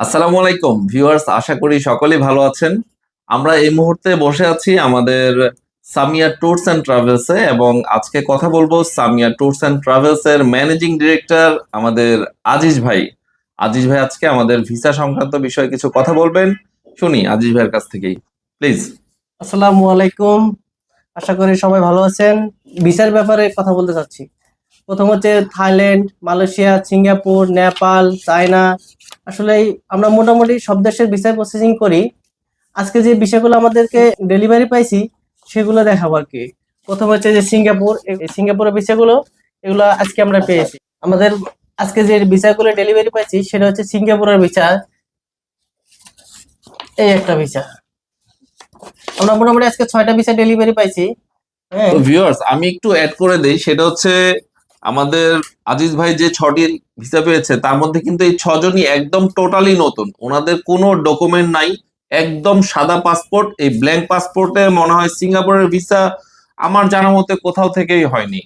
আসসালামু আলাইকুম, ভিউয়ার্স, আশা করি সকলেই ভালো আছেন। আমরা এই মুহূর্তে বসে আছি আমাদের সামিয়া ট্যুরস অ্যান্ড ট্রাভেলসে এবং আজকে কথা বলব সামিয়া ট্যুরস অ্যান্ড ট্রাভেলস এর ম্যানেজিং ডিরেক্টর আমাদের আজিজ ভাই। আজিজ ভাই আজকে আমাদের ভিসা সংক্রান্ত বিষয়ে কিছু কথা বলবেন। শুনি আজিজ ভাইয়ের কাছ থেকেই। প্লিজ। আসসালামু আলাইকুম। আশা করি সবাই ভালো আছেন। ভিসার ব্যাপারে কথা বলতে চাচ্ছি। প্রথম হচ্ছে Thailand Malaysia Singapore Nepal China. আসলে আমরা মোটামুটি সব দেশের বিষয় প্রসেসিং করি। আজকে যে বিষয়গুলো আমাদেরকে ডেলিভারি পাইছি সেগুলো দেখাবো আর কি। প্রথম হচ্ছে যে সিঙ্গাপুর। সিঙ্গাপুরের বিষয়গুলো এগুলো আজকে আমরা পেয়েছি। আমাদের আজকে যে ভিসাগুলো ডেলিভারি পাইছি সেটা হচ্ছে সিঙ্গাপুরের ভিসা এই একটা ভিসা আমরা মোটামুটি আজকে ছয়টা ভিসা ডেলিভারি পাইছি। হ্যাঁ। ভিউয়ার্স আমি একটু অ্যাড করে দেই সেটা হচ্ছে আমাদের আজিজ ভাই যে ছটি ভিসা পেয়েছে তার মধ্যে কিন্তু এই ছজনই একদম টোটালি নতুন। ওনাদের কোনো ডকুমেন্ট নাই একদম সাদা পাসপোর্ট এই ব্ল্যাঙ্ক পাসপোর্টে মনে হয় সিঙ্গাপুরের ভিসা আমার জানা মতে কোথাও থেকেই হয়নি।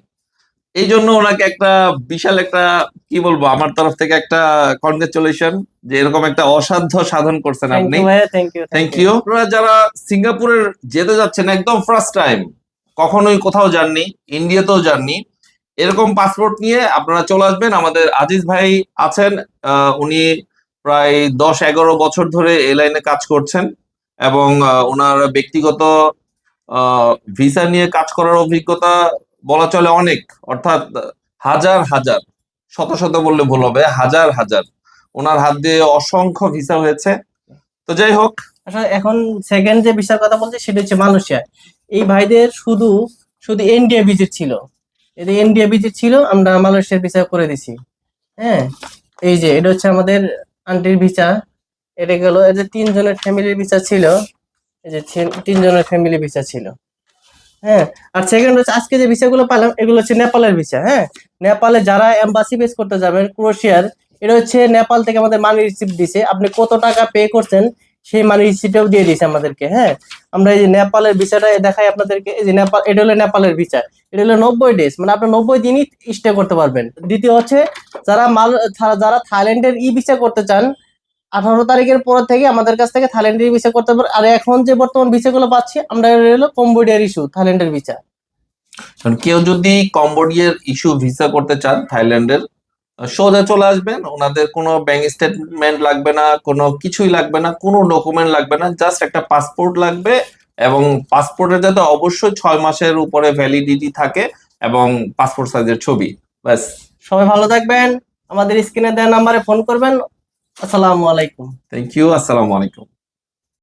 এই জন্য ওনাকে একটা বিশাল একটা কি বলব আমার তরফ থেকে একটা কনগ্রেচুলেশন যে এরকম একটা অসাধ্য সাধন করছেন আপনি। থ্যাংক ইউ আপনারা যারা সিঙ্গাপুরের যেতে যাচ্ছেন একদম ফার্স্ট টাইম কখনোই কোথাও যাননি ইন্ডিয়াতেও যাননি এরকম পাসপোর্ট নিয়ে আপনারা চলে আসবেন। আমাদের আজিজ ভাই আছেন উনি প্রায় দশ এগারো বছর ধরে এই লাইনে কাজ করছেন এবং ওনার ব্যক্তিগত ভিসা নিয়ে কাজ করার অভিজ্ঞতা বলা চলে অনেক। অর্থাৎ হাজার হাজার, শত শত বললে ভুল হবে, হাজার হাজার। ওনার হাত দিয়ে অসংখ্য ভিসা হয়েছে। তো যাই হোক। আসলে এখন সেকেন্ড যে ভিসার কথা বলছি, সেটা হচ্ছে মালয়েশিয়া। এই ভাইদের শুধু শুধু ইন্ডিয়া ভিজিট ছিল। এদের ইন্ডিয়া ভিজিট ছিল, আমরা মালয়েশিয়ার ভিসা করে দিছি। হ্যাঁ? এই যে, এটা হচ্ছে আমাদের আন্টির ভিসা এটা গেল, এই যে তিনজনের ফ্যামিলির ভিসা ছিল। এই যে তিন- তিনজনের ফ্যামিলি ভিসা ছিল। হ্যাঁ? আর সেকেন্ড হচ্ছে, আজকে যে ভিসাগুলো পেলাম, এগুলো হচ্ছে নেপালের ভিসা হ্যাঁ? নেপালে যারা এম্বাসি বেস করতে যাবেন ক্রোশিয়ার এটা হচ্ছে নেপাল থেকে আমাদের মানি রিসিপ্ট দিছে। আপনি কত টাকা পে করছেন সেই মানি রিসিপ্টও দিয়ে দিছে আমাদেরকে হ্যাঁ? আমরা এই যে নেপালের ভিসাটা দেখাই আপনাদেরকে, এই যে নেপাল, এটা হলো নেপালের ভিসা, এটা হলো নব্বই ডেজ মানে আপনার নব্বই দিনই স্টে করতে পারবেন। দ্বিতীয় হচ্ছে, যারা মাল যারা থাইল্যান্ডের ই ভিসা করতে চান, আঠারো তারিখের পর থেকে আমাদের কাছ থেকে থাইল্যান্ডের ভিসা করতে পারবেন। আর এখন যে বর্তমান ভিসাগুলো পাচ্ছি, আমরা হলো কম্বোডিয়ার ইস্যু থাইল্যান্ডের ভিসা। কেউ যদি কম্বোডিয়ার ইস্যু ভিসা করতে চান, থাইল্যান্ডের সোজা চলে আসবেন। ওনাদের কোনো ব্যাংক স্টেটমেন্ট লাগবে না কোনো কিছুই লাগবে না কোনো ডকুমেন্ট লাগবে না জাস্ট একটা পাসপোর্ট লাগবে এবং পাসপোর্টের যাতে অবশ্যই ছয় মাসের উপরে ভ্যালিডিটি থাকে এবং পাসপোর্ট সাইজের ছবি। ব্যাস। সবাই ভালো থাকবেন। আমাদের স্ক্রিনে দেওয়া নাম্বারে ফোন করবেন। আসসালামু আলাইকুম। থ্যাংক ইউ আসসালামু আলাইকুম।